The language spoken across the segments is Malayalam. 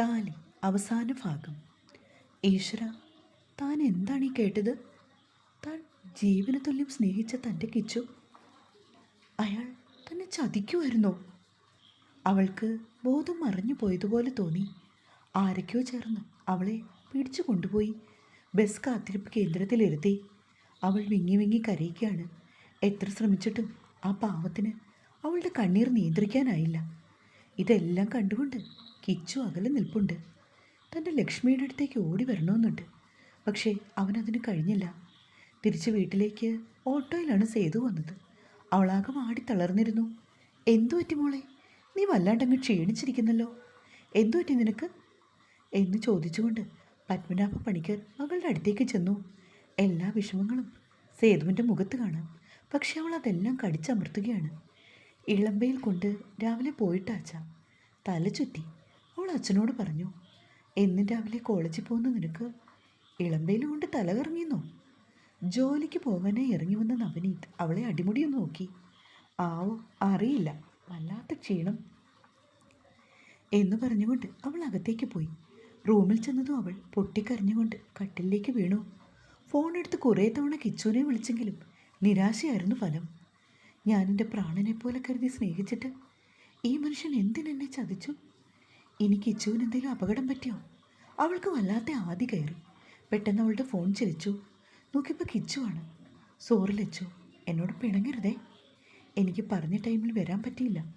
താലി അവസാന ഭാഗം. ഈശ്വര താൻ എന്താണ് ഈ കേട്ടത്? താൻ ജീവന തുല്യം സ്നേഹിച്ച തന്റെ കിച്ചു. അയാൾ തന്നെ ചതിക്കുമായിരുന്നോ അവൾക്ക് ബോധം മറിഞ്ഞു പോയതുപോലെ തോന്നി. ആരൊക്കെയോ ചേർന്ന് അവളെ പിടിച്ചു കൊണ്ടുപോയി ബസ് കാത്തിരിപ്പ് കേന്ദ്രത്തിലിരുത്തി അവൾ വിങ്ങി വിങ്ങി കരയുകയാണ്. എത്ര ശ്രമിച്ചിട്ടും ആ പാവത്തിന് അവളുടെ കണ്ണീർ നിയന്ത്രിക്കാനായില്ല. ഇതെല്ലാം കണ്ടുകൊണ്ട് കിച്ചു അകലെ നിൽപ്പുണ്ട്. തന്റെ ലക്ഷ്മിയുടെ അടുത്തേക്ക് ഓടി വരണമെന്നുണ്ട്. പക്ഷേ അവനതിന് കഴിഞ്ഞില്ല. തിരിച്ച് വീട്ടിലേക്ക് ഓട്ടോയിലാണ് സേതു വന്നത്. അവളാകെ മാടി തളർന്നിരുന്നു. എന്തു പറ്റി മോളെ? നീ വല്ലാണ്ടങ്ങ് ക്ഷീണിച്ചിരിക്കുന്നല്ലോ. എന്തു പറ്റി നിനക്ക്? എന്ന് ചോദിച്ചുകൊണ്ട് പത്മനാഭ പണിക്കർ മകളുടെ അടുത്തേക്ക് ചെന്നു. എല്ലാ വിഷമങ്ങളും സേതുവിന്റെ മുഖത്ത് കാണാം. പക്ഷെ അവൾ അതെല്ലാം കടിച്ചമർത്തുകയാണ്. ഇളമ്പയിൽ കൊണ്ട് രാവിലെ പോയിട്ടാച്ച തല ചുറ്റി. അവൾ അച്ഛനോട് പറഞ്ഞു എന്നും രാവിലെ കോളേജിൽ പോകുന്ന നിനക്ക് ഇളമ്പയിൽ കൊണ്ട് തല കറങ്ങിയെന്നോ? ജോലിക്ക് പോകാനായി ഇറങ്ങി വന്ന നവനീത് അവളെ അടിമുടിയൊന്ന് നോക്കി. ആവോ അറിയില്ല. വല്ലാത്ത ക്ഷീണം. എന്ന് പറഞ്ഞുകൊണ്ട് അവൾ അകത്തേക്ക് പോയി. റൂമിൽ ചെന്നതും അവൾ പൊട്ടിക്കരഞ്ഞുകൊണ്ട് കട്ടിലേക്ക് വീണു. ഫോൺ എടുത്ത് കുറേ തവണ കിച്ചുവിനെ വിളിച്ചെങ്കിലും നിരാശയായിരുന്നു ഫലം. ഞാൻ എന്റെ പ്രാണനെ പോലെ കരുതി സ്നേഹിച്ചിട്ട് ഈ മനുഷ്യൻ എന്തിനെന്നെ ചതിച്ചു? എനിക്ക് ഇച്ചുവിന് എന്തെങ്കിലും അപകടം പറ്റിയോ? അവൾക്ക് വല്ലാത്ത ആദി കയറി. പെട്ടെന്ന് അവളുടെ ഫോൺ ചിരിച്ചു. നോക്കിയപ്പോൾ കിച്ചുവാണ് സോറി ലച്ചു എന്നോട് പിണങ്ങരുതേ. എനിക്ക് പറഞ്ഞ ടൈമിൽ വരാൻ പറ്റിയില്ല.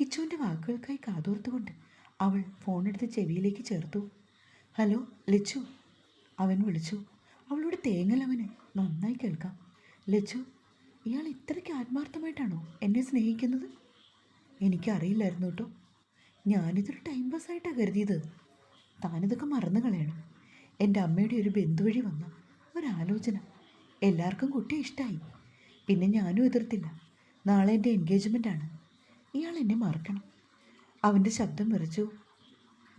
കിച്ചുവിന്റെ വാക്കുകൾക്കായി കാതോർത്തുകൊണ്ട് അവൾ ഫോണെടുത്ത് ചെവിയിലേക്ക് ചേർത്തു. ഹലോ ലച്ചു. അവൻ വിളിച്ചു. അവളുടെ തേങ്ങൽ അവന് നന്നായി കേൾക്കാം. ലച്ചു ഇയാൾ ഇത്രയ്ക്ക് ആത്മാർത്ഥമായിട്ടാണോ എന്നെ സ്നേഹിക്കുന്നത്? എനിക്കറിയില്ലായിരുന്നു കേട്ടോ. ഞാനിതൊരു ടൈം പാസ്സായിട്ടാണ് കരുതിയത്. താനിതൊക്കെ മറന്നു കളയണം. എന്റെ അമ്മയുടെ ഒരു ബന്ധു വഴി വന്ന ഒരാലോചന. എല്ലാവർക്കും കുട്ടിയെ ഇഷ്ടമായി പിന്നെ ഞാനും എതിർത്തില്ല. നാളെ എന്റെ എൻഗേജ്മെന്റ് ആണ്. ഇയാൾ എന്നെ മറക്കണം. അവന്റെ ശബ്ദം വിറച്ചു.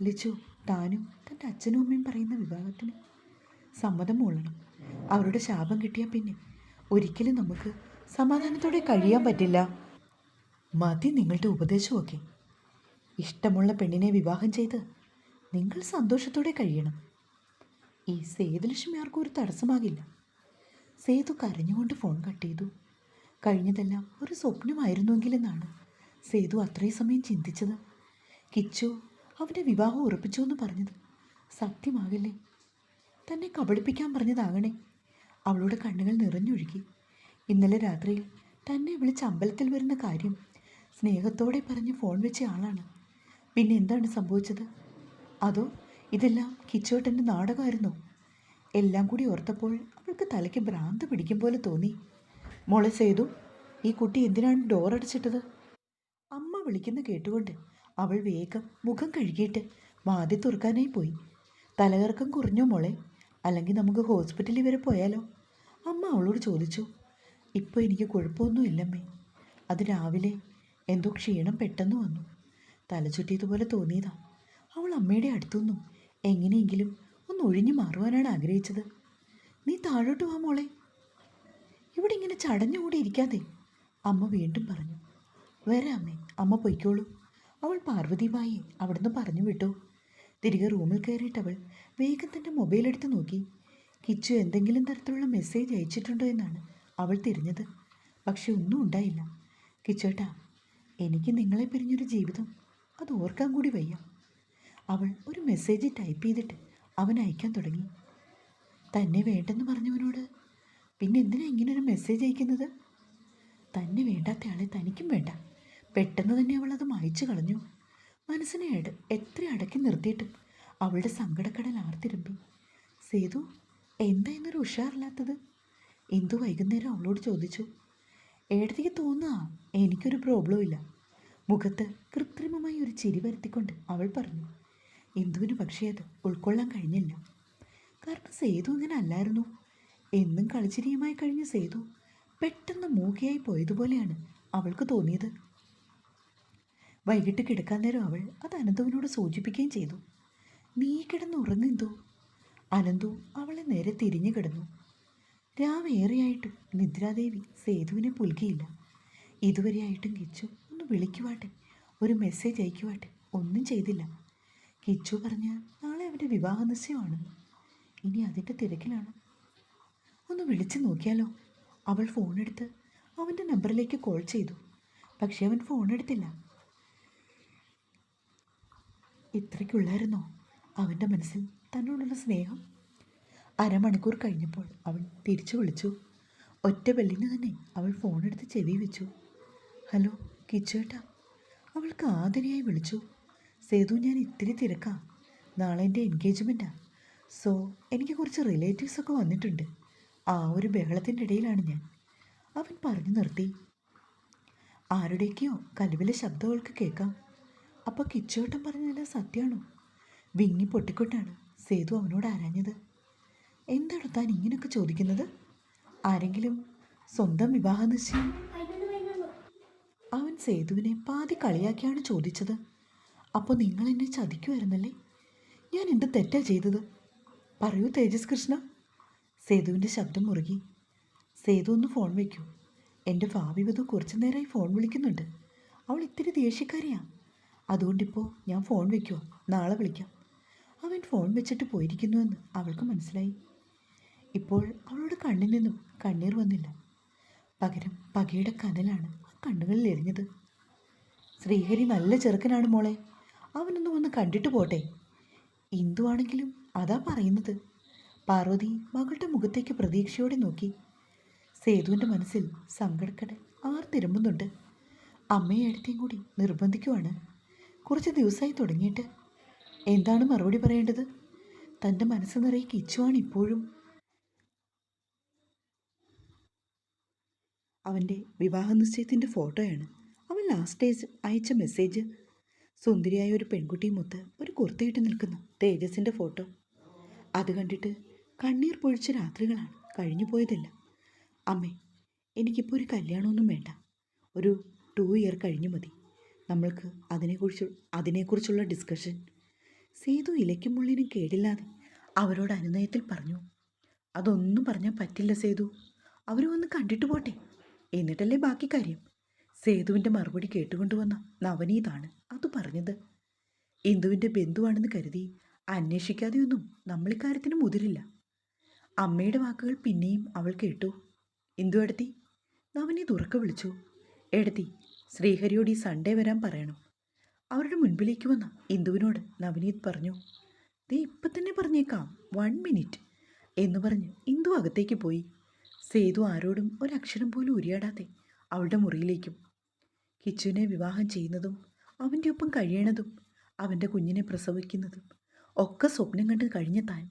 ലിച്ചു താനും തന്റെ അച്ഛനും അമ്മയും പറയുന്ന വിവാഹത്തിന് സമ്മതം മൂളണം. അവരുടെ ശാപം കിട്ടിയാൽ പിന്നെ ഒരിക്കലും നമുക്ക് സമാധാനത്തോടെ കഴിയാൻ പറ്റില്ല. മതി നിങ്ങളുടെ ഉപദേശമൊക്കെ. ഇഷ്ടമുള്ള പെണ്ണിനെ വിവാഹം ചെയ്ത് നിങ്ങൾ സന്തോഷത്തോടെ കഴിയണം. ഈ സേതുലക്ഷ്മി ആർക്കും ഒരു തടസ്സമാകില്ല. സേതു കരഞ്ഞുകൊണ്ട് ഫോൺ കട്ട് ചെയ്തു. കഴിഞ്ഞതെല്ലാം ഒരു സ്വപ്നമായിരുന്നുവെങ്കിലെന്നാണ് സേതു അത്രയും സമയം ചിന്തിച്ചത്. കിച്ചു അവന്റെ വിവാഹം ഉറപ്പിച്ചു എന്ന് പറഞ്ഞത് സത്യമാകില്ലേ? തന്നെ കബളിപ്പിക്കാൻ പറഞ്ഞതാകണേ. അവളുടെ കണ്ണുകൾ നിറഞ്ഞൊഴുകി. ഇന്നലെ രാത്രിയിൽ തന്നെ വിളിച്ച് അമ്പലത്തിൽ വരുന്ന കാര്യം സ്നേഹത്തോടെ പറഞ്ഞ് ഫോൺ വെച്ച ആളാണ്. പിന്നെ എന്താണ് സംഭവിച്ചത്? അതോ ഇതെല്ലാം കിച്ചോട്ടന്റെ നാടകമായിരുന്നോ? എല്ലാം കൂടി ഓർത്തപ്പോൾ അവൾക്ക് തലയ്ക്ക് ഭ്രാന്ത് പിടിക്കും പോലെ തോന്നി. മോളെ സേതു ഈ കുട്ടി എന്തിനാണ് ഡോർ അടച്ചിട്ടത്? അമ്മ വിളിക്കുന്ന കേട്ടുകൊണ്ട് അവൾ വേഗം മുഖം കഴുകിയിട്ട് വാതി തുറക്കാനായി പോയി. തലകറക്കം കുറഞ്ഞോ മോളെ? അല്ലെങ്കിൽ നമുക്ക് ഹോസ്പിറ്റലിൽ വരെ പോയാലോ? അമ്മ അവളോട് ചോദിച്ചു. ഇപ്പോൾ എനിക്ക് കുഴപ്പമൊന്നുമില്ലമ്മേ. അത് രാവിലെ എന്തോ ക്ഷീണം പെട്ടെന്ന് വന്നു. തലചുറ്റിയതുപോലെ തോന്നിയതാ. അവൾ അമ്മയുടെ അടുത്തുനിന്നും എങ്ങനെയെങ്കിലും ഒന്ന് ഒഴിഞ്ഞു മാറുവാനാണ് ആഗ്രഹിച്ചത്. നീ താഴോട്ട് വാ മോളെ. ഇവിടെ ഇങ്ങനെ ചടഞ്ഞുകൂടി ഇരിക്കാതെ അമ്മ വീണ്ടും പറഞ്ഞു. വരാമേ അമ്മേ അമ്മ പൊയ്ക്കോളൂ. അവൾ പാർവതിബായിയെ അവിടുന്ന് പറഞ്ഞു വിട്ടു. തിരികെ റൂമിൽ കയറിയിട്ട് അവൾ വേഗം തന്റെ മൊബൈൽ എടുത്ത് നോക്കി. കിച്ചു എന്തെങ്കിലും തരത്തിലുള്ള മെസ്സേജ് അയച്ചിട്ടുണ്ടോ എന്നാണ് അവൾ തിരിഞ്ഞത്. പക്ഷെ ഒന്നും ഉണ്ടായില്ല. കിച്ചേട്ടാ എനിക്ക് നിങ്ങളെ പിരിഞ്ഞൊരു ജീവിതം. അത് ഓർക്കാൻ കൂടി വയ്യ. അവൾ ഒരു മെസ്സേജ് ടൈപ്പ് ചെയ്തിട്ട് അവൻ അയക്കാൻ തുടങ്ങി. തന്നെ വേണ്ടെന്ന് പറഞ്ഞവനോട്? പിന്നെ എന്തിനാ ഇങ്ങനെ ഒരു മെസ്സേജ് അയക്കുന്നത്? തന്നെ വേണ്ടാത്ത ആളെ തനിക്കും വേണ്ട. പെട്ടെന്ന് തന്നെ അവൾ അത് മായ്ച്ചു കളഞ്ഞു. മനസ്സിനെ എത്ര അടക്കി നിർത്തിയിട്ടും അവളുടെ സങ്കടക്കടൽ ആർത്തിരുമ്പി. സേതു എന്താ ഉഷാറില്ലാത്തത്? എന്തു വൈകുന്നേരം അവളോട് ചോദിച്ചു? ഏടത്തേക്ക് തോന്നുക എനിക്കൊരു പ്രോബ്ലം ഇല്ല. മുഖത്ത് കൃത്രിമമായി ഒരു ചിരി വരുത്തിക്കൊണ്ട് അവൾ പറഞ്ഞു എന്തുവിന് പക്ഷേ അത് ഉൾക്കൊള്ളാൻ കഴിഞ്ഞില്ല. കാരണം സേതു അങ്ങനെ അല്ലായിരുന്നു. എന്നും കളിച്ചിരിയുമായി കഴിഞ്ഞ സേതു പെട്ടെന്ന് മൂകയായി പോയതുപോലെയാണ് അവൾക്ക് തോന്നിയത്. വൈകിട്ട് കിടക്കാൻ നേരം അവൾ അത് അനന്തുവിനോട് സൂചിപ്പിക്കുകയും ചെയ്തു. നീ കിടന്ന് ഉറങ്ങെന്തോ അനന്തു അവളെ നേരെ തിരിഞ്ഞു കിടന്നു. രാവേറെയായിട്ടും നിദ്രാദേവി സേതുവിനെ പുൽകിയില്ല. ഇതുവരെയായിട്ടും കിച്ചു ഒന്ന് വിളിക്കുവാട്ടെ ഒരു മെസ്സേജ് അയക്കുവാട്ടെ ഒന്നും ചെയ്തില്ല. കിച്ചു പറഞ്ഞ് നാളെ അവന്റെ വിവാഹ നിശ്ചയമാണെന്ന് ഇനി അതിന്റെ തിരക്കിലാണ്. ഒന്ന് വിളിച്ചു നോക്കിയാലോ? അവൾ ഫോണെടുത്ത് അവന്റെ നമ്പറിലേക്ക് കോൾ ചെയ്തു. പക്ഷേ അവൻ ഫോൺ എടുത്തില്ല. ഇത്രയ്ക്കുള്ളായിരുന്നോ? അവന്റെ മനസ്സിൽ തന്നോടുള്ള സ്നേഹം അരമണിക്കൂർ കഴിഞ്ഞപ്പോൾ അവൾ തിരിച്ചു വിളിച്ചു. ഒറ്റ ബെല്ലിന് തന്നെ അവൾ ഫോണെടുത്ത് ചെവി വെച്ചു. ഹലോ കിച്ചേട്ടാ. അവൾക്ക് ആദരയായി വിളിച്ചു. സേതു ഞാൻ ഇത്തിരി തിരക്കാം. നാളെ എന്റെ എൻഗേജ്മെന്റാ സോ എനിക്ക് കുറച്ച് റിലേറ്റീവ്സൊക്കെ വന്നിട്ടുണ്ട്. ആ ഒരു ബഹളത്തിന്റെ ഇടയിലാണ് ഞാൻ. അവൻ പറഞ്ഞു നിർത്തി. ആരുടെയൊക്കെയോ കലുവിലെ ശബ്ദങ്ങൾക്ക് കേൾക്കാം. അപ്പോൾ കിച്ചോട്ടം പറഞ്ഞതെല്ലാം സത്യമാണോ? വിങ്ങി പൊട്ടിക്കൊണ്ടാണ് സേതു അവനോട് ആരാഞ്ഞത്? എന്താണ് താൻ ഇങ്ങനെയൊക്കെ ചോദിക്കുന്നത്? ആരെങ്കിലും സ്വന്തം വിവാഹ നിശ്ചയം? അവൻ സേതുവിനെ പാതി കളിയാക്കിയാണ് ചോദിച്ചത്. അപ്പോൾ നിങ്ങൾ എന്നെ ചതിക്കുമായിരുന്നല്ലേ ഞാൻ എന്ത് തെറ്റാ ചെയ്തത്? പറയൂ തേജസ് കൃഷ്ണ. സേതുവിന്റെ ശബ്ദം മുറുകി. സേതു ഒന്ന് ഫോൺ വയ്ക്കൂ എന്റെ ഭാവി വധു കുറച്ചു നേരമായി ഫോൺ വിളിക്കുന്നുണ്ട്. അവൾ ഇത്തിരി ദേഷ്യക്കാരിയാ. അതുകൊണ്ടിപ്പോൾ ഞാൻ ഫോൺ വയ്ക്കുമോ നാളെ വിളിക്കാം. അവൻ ഫോൺ വെച്ചിട്ട് പോയിരിക്കുന്നുവെന്ന് അവൾക്ക് മനസ്സിലായി. ഇപ്പോൾ അവളുടെ കണ്ണിൽ നിന്നും കണ്ണീർ വന്നില്ല. പകരം പകയുടെ കനലാണ് ആ കണ്ണുകളിൽ എരിഞ്ഞത് ശ്രീഹരി നല്ല ചെറുക്കനാണ് മോളെ. അവനൊന്നും ഒന്ന് കണ്ടിട്ട് പോട്ടെ. ഇന്ദുവാണെങ്കിലും അതാ പറയുന്നത്. പാർവതി മകളുടെ മുഖത്തേക്ക് പ്രതീക്ഷയോടെ നോക്കി. സേതുവിന്റെ മനസ്സിൽ സങ്കടക്കട ആർത്തിരുമ്പുന്നുണ്ട് അമ്മയെ അടുത്തേയും കൂടി നിർബന്ധിക്കുവാണ്. കുറച്ച് ദിവസമായി തുടങ്ങിയിട്ട്. എന്താണ് മറുപടി പറയേണ്ടത്? തന്റെ മനസ്സ് നിറയെ കിച്ചുവാണ് ഇപ്പോഴും. അവന്റെ വിവാഹ നിശ്ചയത്തിന്റെ ഫോട്ടോയാണ്. അവൻ ലാസ്റ്റ് ഡേയ്സ് അയച്ച മെസ്സേജ് സുന്ദരിയായ ഒരു പെൺകുട്ടിയുമൊത്ത് ഒരു കുർത്തയിട്ട് നിൽക്കുന്നു. തേജസിന്റെ ഫോട്ടോ. അത് കണ്ടിട്ട് കണ്ണീർ പൊഴിച്ച രാത്രികളാണ്. കഴിഞ്ഞു പോയതല്ല. അമ്മേ എനിക്കിപ്പോൾ ഒരു കല്യാണമൊന്നും വേണ്ട. ഒരു ടു ഇയർ കഴിഞ്ഞു മതി. നമ്മൾക്ക് അതിനെക്കുറിച്ച് അതിനെക്കുറിച്ചുള്ള ഡിസ്കഷൻ സേതു ഇലയ്ക്കും മുള്ളിനും കേടില്ലാതെ അവരോട് അനുനയത്തിൽ പറഞ്ഞു. അതൊന്നും പറഞ്ഞാൽ പറ്റില്ല സേതു. അവർ ഒന്ന് കണ്ടിട്ട് പോട്ടെ. എന്നിട്ടല്ലേ ബാക്കി കാര്യം? സേതുവിന്റെ മറുപടി കേട്ടുകൊണ്ടുവന്ന നവനീതാണ് അത് പറഞ്ഞത്. ഇന്ദുവിന്റെ ബന്ധുവാണെന്ന് കരുതി അന്വേഷിക്കാതെയൊന്നും നമ്മൾ ഇക്കാര്യത്തിന് മുതിരില്ല. അമ്മയുടെ വാക്കുകൾ പിന്നെയും അവൾ കേട്ടു. ഇന്ദു എടുത്തി. നവനീ തുറക്ക വിളിച്ചു. എടുത്തി ശ്രീഹരിയോട് ഈ സൺഡേ വരാൻ പറയണം. അവരുടെ മുൻപിലേക്ക് വന്ന ഇന്ദുവിനോട് നവനീത് പറഞ്ഞു ദേ ഇപ്പം തന്നെ പറഞ്ഞേക്കാം വൺ മിനിറ്റ് എന്ന് പറഞ്ഞ് ഇന്ദു അകത്തേക്ക് പോയി. സേതു ആരോടും ഒരക്ഷരം പോലും ഉരിയാടാതെ അവളുടെ മുറിയിലേക്കും. കിച്ചുവിനെ വിവാഹം ചെയ്യുന്നതും അവന്റെ ഒപ്പം കഴിയണതും അവന്റെ കുഞ്ഞിനെ പ്രസവിക്കുന്നതും ഒക്കെ സ്വപ്നം കണ്ട് കഴിഞ്ഞ താൻ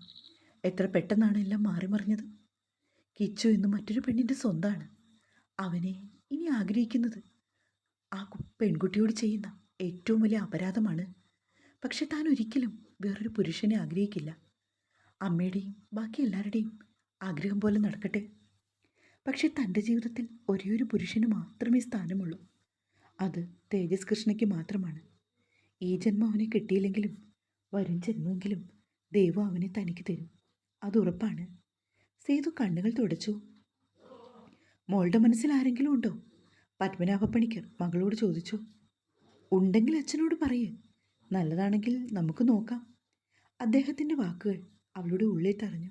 എത്ര പെട്ടെന്നാണ് എല്ലാം മാറിമറിഞ്ഞത്. കിച്ചു ഇന്ന് മറ്റൊരു പെണ്ണിന്റെ സ്വന്തമാണ് അവനെ ഇനി ആഗ്രഹിക്കുന്നത് ആ പെൺകുട്ടിയോട് ചെയ്യുന്ന ഏറ്റവും വലിയ അപരാധമാണ്. പക്ഷെ താൻ ഒരിക്കലും വേറൊരു പുരുഷനെ ആഗ്രഹിക്കില്ല. അമ്മയുടെയും ബാക്കി എല്ലാവരുടെയും ആഗ്രഹം പോലെ നടക്കട്ടെ. പക്ഷെ തന്റെ ജീവിതത്തിൽ ഒരേ ഒരു പുരുഷന് മാത്രമേ സ്ഥാനമുള്ളൂ. അത് തേജസ് കൃഷ്ണയ്ക്ക് മാത്രമാണ്. ഈ ജന്മം അവനെ കിട്ടിയില്ലെങ്കിലും വരും ജന്മമെങ്കിലും ദൈവം അവനെ തനിക്ക് തരും. അത് ഉറപ്പാണ്. സേതു കണ്ണുകൾ തുടച്ചു. മോളുടെ മനസ്സിൽ ആരെങ്കിലും ഉണ്ടോ? പത്മനാഭ പണിക്കർ മകളോട് ചോദിച്ചു. ഉണ്ടെങ്കിൽ അച്ഛനോട് പറയേ. നല്ലതാണെങ്കിൽ നമുക്ക് നോക്കാം. അദ്ദേഹത്തിന്റെ വാക്കുകൾ അവളുടെ ഉള്ളിൽ തറഞ്ഞു.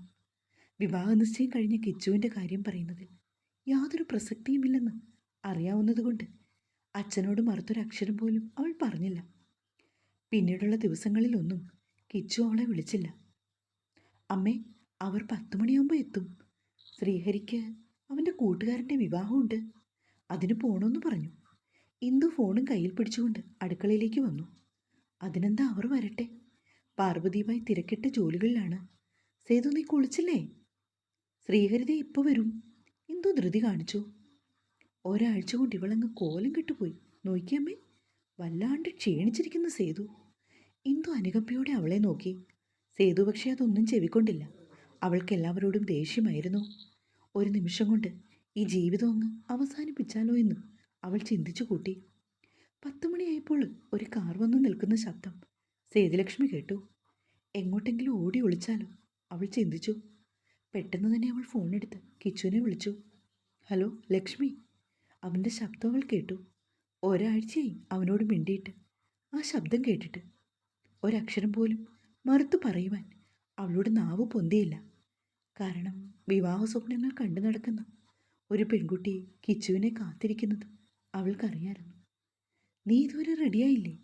വിവാഹ നിശ്ചയം കഴിഞ്ഞ കിച്ചുവിന്റെ കാര്യം പറയുന്നതിൽ യാതൊരു പ്രസക്തിയുമില്ലെന്ന് അറിയാവുന്നതുകൊണ്ട് അച്ഛനോട് മറുത്തൊരക്ഷരം പോലും അവൾ പറഞ്ഞില്ല. പിന്നീടുള്ള ദിവസങ്ങളിലൊന്നും കിച്ചു അവളെ വിളിച്ചില്ല. അമ്മേ അവർ പത്ത് മണിയാകുമ്പോൾ എത്തും. ശ്രീഹരിക്ക് അവന്റെ കൂട്ടുകാരന്റെ വിവാഹമുണ്ട്. അതിന് പോണമെന്ന് പറഞ്ഞു. ഇന്ദു ഫോണും കയ്യിൽ പിടിച്ചുകൊണ്ട് അടുക്കളയിലേക്ക് വന്നു. അതിനെന്താ അവർ വരട്ടെ? പാർവതിയുമായി തിരക്കിട്ട ജോലികളിലാണ്. സേതു നീ കുളിച്ചില്ലേ? ശ്രീഹരിത ഇപ്പോൾ വരും. ഇന്ദു ധൃതി കാണിച്ചു. ഒരാഴ്ച കൊണ്ട് ഇവളങ്ങ് കോലം കെട്ടുപോയി. നോക്കിയമ്മേ വല്ലാണ്ട് ക്ഷീണിച്ചിരിക്കുന്ന സേതു. എന്തോ അനുകമ്പയോടെ അവളെ നോക്കി. സേതു പക്ഷേ അതൊന്നും ചെവിക്കൊണ്ടില്ല. അവൾക്ക് എല്ലാവരോടും ദേഷ്യമായിരുന്നു. ഒരു നിമിഷം കൊണ്ട് ഈ ജീവിതം അങ്ങ് അവസാനിപ്പിച്ചാലോ എന്ന് അവൾ ചിന്തിച്ചു കൂട്ടി. പത്ത് മണിയായപ്പോൾ ഒരു കാർ വന്നു നിൽക്കുന്ന ശബ്ദം. സേതുലക്ഷ്മി കേട്ടു. എങ്ങോട്ടെങ്കിലും ഓടി ഒളിച്ചാലോ? അവൾ ചിന്തിച്ചു. പെട്ടെന്ന് തന്നെ അവൾ ഫോൺ ഫോണെടുത്ത് കിച്ചുവിനെ വിളിച്ചു. ഹലോ ലക്ഷ്മി. അവന്റെ ശബ്ദം അവൾ കേട്ടു. ഒരാഴ്ചയായി അവനോട് മിണ്ടിയിട്ട്. ആ ശബ്ദം കേട്ടിട്ട് ഒരക്ഷരം പോലും മറുത്തു പറയുവാൻ അവളുടെ നാവ് പൊന്തിയില്ല. കാരണം വിവാഹ സ്വപ്നങ്ങൾ കണ്ടു നടക്കുന്ന ഒരു പെൺകുട്ടി കിച്ചുവിനെ കാത്തിരിക്കുന്നത് അവൾക്കറിയായിരുന്നു. നീ ഇതുവരെ റെഡിയായില്ലേ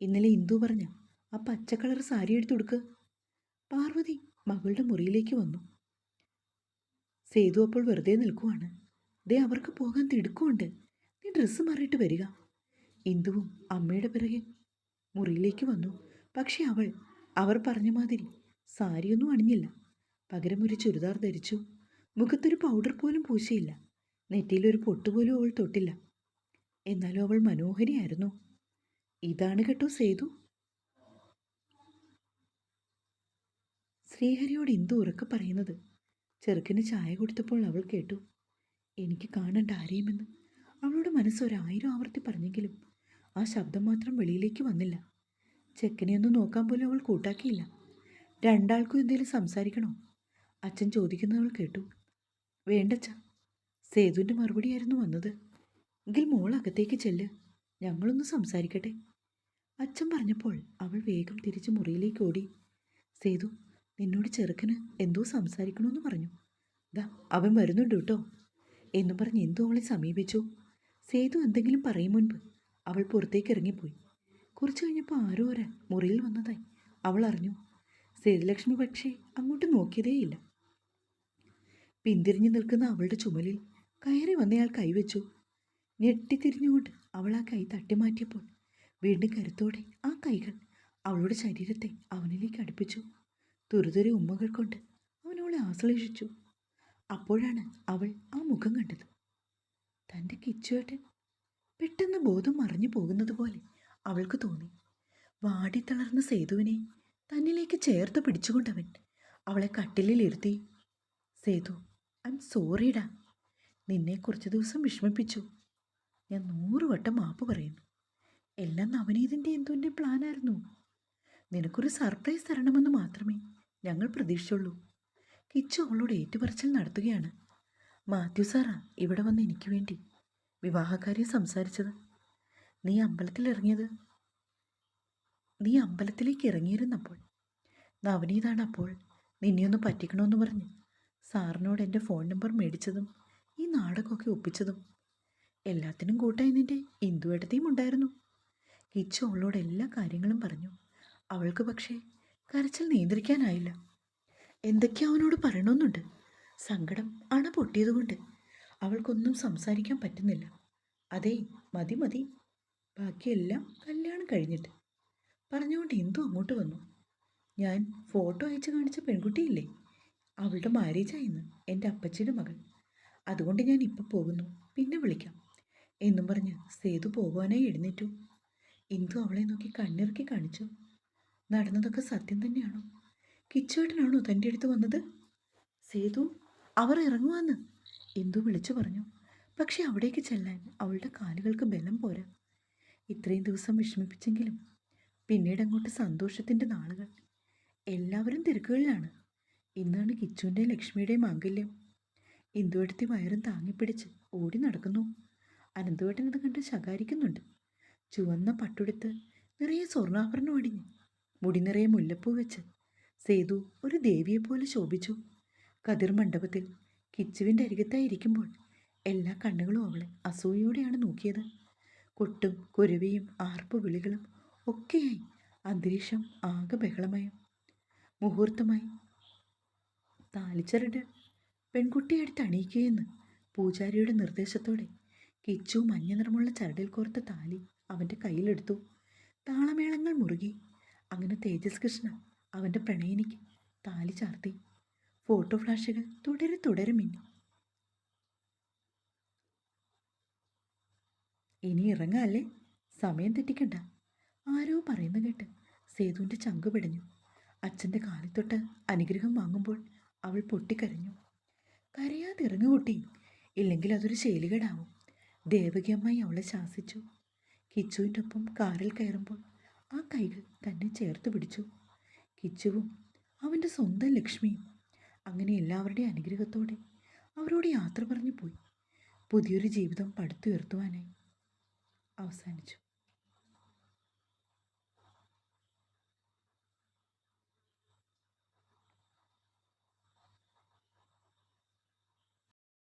ഇന്നലെ ഇന്ദു പറഞ്ഞ ആ പച്ച കളർ സാരി എടുത്തു കൊടുക്ക് പാർവതി മകളുടെ മുറിയിലേക്ക് വന്നു. സേതു അപ്പോൾ വെറുതെ നിൽക്കുവാണ്. ദേ അവർക്ക് പോകാൻ തിടുക്കമുണ്ട്. നീ ഡ്രസ്സ് മാറിയിട്ട് വരിക. ഇന്ദുവും അമ്മയുടെ പിറകെ മുറിയിലേക്ക് വന്നു. പക്ഷേ അവൾ അവർ പറഞ്ഞ മാതിരി സാരിയൊന്നും അണിഞ്ഞില്ല. പകരം ഒരു ചുരിദാർ ധരിച്ചു. മുഖത്തൊരു പൗഡർ പോലും പൂശിയില്ല. നെറ്റിയിലൊരു പൊട്ടുപോലും അവൾ തൊട്ടില്ല. എന്നാലും അവൾ മനോഹരിയായിരുന്നു. ഇതാണ് കേട്ടോ സേതു. ശ്രീഹരിയോട് ഇന്ദു ഉറക്കെ പറയുന്നത്. ചെറുക്കന് ചായ കൊടുത്തപ്പോൾ അവൾ കേട്ടു എനിക്ക് കാണണ്ട ആരെയുമെന്ന്. അവളുടെ മനസ്സ് ഒരായിരം ആവർത്തി പറഞ്ഞെങ്കിലും ആ ശബ്ദം മാത്രം വെളിയിലേക്ക് വന്നില്ല. ചെക്കനെ ഒന്ന് നോക്കാൻ പോലും അവൾ കൂട്ടാക്കിയില്ല. രണ്ടാൾക്കും എന്തെങ്കിലും സംസാരിക്കണോ? അച്ഛൻ ചോദിക്കുന്നത് അവൾ കേട്ടു വേണ്ടച്ച. സേതുവിന്റെ മറുപടിയായിരുന്നു വന്നത്. എങ്കിൽ മോൾ അകത്തേക്ക് ചെല്ല് ഞങ്ങളൊന്ന് സംസാരിക്കട്ടെ. അച്ഛൻ പറഞ്ഞപ്പോൾ അവൾ വേഗം തിരിച്ച് മുറിയിലേക്ക് ഓടി. സേതു നിന്നോട് ചെറുക്കന് എന്തോ സംസാരിക്കണമെന്ന് പറഞ്ഞു. ദാ അവൻ വരുന്നുണ്ട് കേട്ടോ. എന്നും പറഞ്ഞ് എന്തോ അവളെ സമീപിച്ചു. സേതു എന്തെങ്കിലും പറയും മുൻപ് അവൾ പുറത്തേക്ക് ഇറങ്ങിപ്പോയി. കുറച്ച് കഴിഞ്ഞപ്പോൾ ആരോ ഒരാൾ മുറിയിൽ വന്നതായി അവൾ അറിഞ്ഞു. സേതുലക്ഷ്മി പക്ഷേ അങ്ങോട്ട് നോക്കിയതേയില്ല. പിന്തിരിഞ്ഞു നിൽക്കുന്ന അവളുടെ ചുമലിൽ കയറി വന്നയാൾ കൈവച്ചു. ഞെട്ടിത്തിരിഞ്ഞുകൊണ്ട് അവൾ ആ കൈ തട്ടിമാറ്റിയപ്പോൾ വീണ്ടും കരുത്തോടെ ആ കൈകൾ അവളുടെ ശരീരത്തെ അവനിലേക്ക് അടുപ്പിച്ചു. തുരുതുരെ ഉമ്മകൾ കൊണ്ട് അവൻ അവളെ ആശ്ലേഷിച്ചു. അപ്പോഴാണ് അവൾ ആ മുഖം കണ്ടത്. തന്റെ കിച്ചുവേട്ടൻ പെട്ടെന്ന് ബോധം മറിഞ്ഞു പോകുന്നത് പോലെ അവൾക്ക് തോന്നി. വാടിത്തളർന്ന സേതുവിനെ തന്നിലേക്ക് ചേർത്ത് പിടിച്ചുകൊണ്ടവൻ അവളെ കട്ടിലിൽ ഇരുത്തി സേതു ഐ എം സോറിടാ നിന്നെ കുറച്ച് ദിവസം വിഷമിപ്പിച്ചു. ഞാൻ നൂറ് വട്ടം മാപ്പ് പറയുന്നു. എല്ലാം നവനീതിന്റെ എന്തുവിന്റെ പ്ലാനായിരുന്നു നിനക്കൊരു സർപ്രൈസ് തരണമെന്ന് മാത്രമേ ഞങ്ങൾ പ്രതീക്ഷിച്ചുള്ളൂ. കിച്ചു അവളോട് ഏറ്റുപറച്ചിൽ നടത്തുകയാണ്. മാത്യു സാറാ ഇവിടെ വന്ന് എനിക്ക് വേണ്ടി വിവാഹകാര്യം സംസാരിച്ചത്. നീ അമ്പലത്തിൽ ഇറങ്ങിയത്? നീ അമ്പലത്തിലേക്ക് ഇറങ്ങിയിരുന്നപ്പോൾ? നവനീതാണ് അപ്പോൾ നിന്നെയൊന്ന് പറ്റിക്കണമെന്ന് പറഞ്ഞ് സാറിനോട് എന്റെ ഫോൺ നമ്പർ മേടിച്ചതും ഈ നാടകമൊക്കെ ഒപ്പിച്ചതും എല്ലാത്തിനും കൂട്ടായി നിന്റെ ഇന്ദുവേട്ടത്തെയും ഉണ്ടായിരുന്നു. കിച്ചു അവളോട് എല്ലാ കാര്യങ്ങളും പറഞ്ഞു. അവൾക്ക് പക്ഷേ കരച്ചിൽ നിയന്ത്രിക്കാനായില്ല. എന്തൊക്കെയോ അവനോട് പറയണമെന്നുണ്ട്. സങ്കടം അണ പൊട്ടിയതുകൊണ്ട് അവൾക്കൊന്നും സംസാരിക്കാൻ പറ്റുന്നില്ല. അതേ മതി മതി. ബാക്കിയെല്ലാം കല്യാണം കഴിഞ്ഞിട്ട്. പറഞ്ഞുകൊണ്ട് എന്തു അങ്ങോട്ട് വന്നു. ഞാൻ ഫോട്ടോ അയച്ചു കാണിച്ച പെൺകുട്ടിയില്ലേ? അവളുടെ മാരേജായിരുന്നു എന്റെ അപ്പച്ചിയുടെ മകൾ അതുകൊണ്ട് ഞാൻ ഇപ്പം പോകുന്നു. പിന്നെ വിളിക്കാം. എന്നും പറഞ്ഞ് സേതു പോകുവാനായി എഴുന്നേറ്റു. ഇന്ദു അവളെ നോക്കി കണ്ണിറക്കി കാണിച്ചു. നടന്നതൊക്കെ സത്യം തന്നെയാണോ? കിച്ചുവേട്ടനാണോ തന്റെ അടുത്ത് വന്നത്? സേതു അവർ ഇറങ്ങുവാന്ന്. എന്തു വിളിച്ചു പറഞ്ഞു. പക്ഷെ അവിടേക്ക് ചെല്ലാൻ അവളുടെ കാലുകൾക്ക് ബലം പോരാ. ഇത്രയും ദിവസം വിഷമിപ്പിച്ചെങ്കിലും പിന്നീട് അങ്ങോട്ട് സന്തോഷത്തിന്റെ നാളുകൾ. എല്ലാവരും തിരക്കുകളിലാണ്. ഇന്നാണ് കിച്ചുവിന്റെയും ലക്ഷ്മിയുടെയും മാംഗല്യം. ഇന്ദുവേട്ടത്തി വയറും താങ്ങിപ്പിടിച്ച് ഓടി നടക്കുന്നു. അനന്തുവേട്ടൻ അത് കണ്ട് ശകാരിക്കുന്നുണ്ട്. ചുവന്ന പട്ടുടുത്ത് നിറയെ സ്വർണാഭരണം അടിഞ്ഞ് മുടി നിറയെ മുല്ലപ്പൂ വെച്ച് സേതു ഒരു ദേവിയെപ്പോലെ ശോഭിച്ചു. കതിർ മണ്ഡപത്തിൽ കിച്ചുവിന്റെ അരികത്തായി ഇരിക്കുമ്പോൾ എല്ലാ കണ്ണുകളും അവളെ അസൂയോടെയാണ് നോക്കിയത്. കൊട്ടും കുരുവിയും ആർപ്പ് വിളികളും ഒക്കെയായി അന്തരീക്ഷം ആകെ ബഹളമയം. മുഹൂർത്തമായി താലിച്ചരട് പെൺകുട്ടിയെ എടുത്ത് അണിയിക്കുകയെന്ന് പൂജാരിയുടെ നിർദ്ദേശത്തോടെ കിച്ചു മഞ്ഞ നിറമുള്ള ചരടിൽ കോർത്ത താലി അവന്റെ കയ്യിലെടുത്തു. താളമേളങ്ങൾ മുറുകി അങ്ങനെ തേജസ് കൃഷ്ണ അവന്റെ പ്രണയിനിക്ക് താലി ചാർത്തി. ഫോട്ടോ ഫ്ലാഷുകൾ തുടരെ തുടരെ മിന്നി. ഇനി ഇറങ്ങാല്ലേ? സമയം തെറ്റിക്കണ്ട. ആരോ പറയുന്ന കേട്ട് സേതുവിന്റെ ചങ്ക് പിടഞ്ഞു. അച്ഛന്റെ കാലിത്തൊട്ട് അനുഗ്രഹം വാങ്ങുമ്പോൾ അവൾ പൊട്ടിക്കരഞ്ഞു. കരയാതെ ഇറങ്ങു കുട്ടി ഇല്ലെങ്കിൽ അതൊരു ശൈലികേടാവും. ദേവകിയമ്മായി അവളെ ശാസിച്ചു. കിച്ചുവിന്റെ ഒപ്പം കാറിൽ കയറുമ്പോൾ ആ കൈകൾ തന്നെ ചേർത്ത് പിടിച്ചു. കിച്ചുവും അവന്റെ സ്വന്തം ലക്ഷ്മിയും അങ്ങനെ എല്ലാവരുടെയും അനുഗ്രഹത്തോടെ അവരോട് യാത്ര പറഞ്ഞു പോയി. പുതിയൊരു ജീവിതം പടുത്തുയർത്തുവാനായി അവസാനിച്ചു.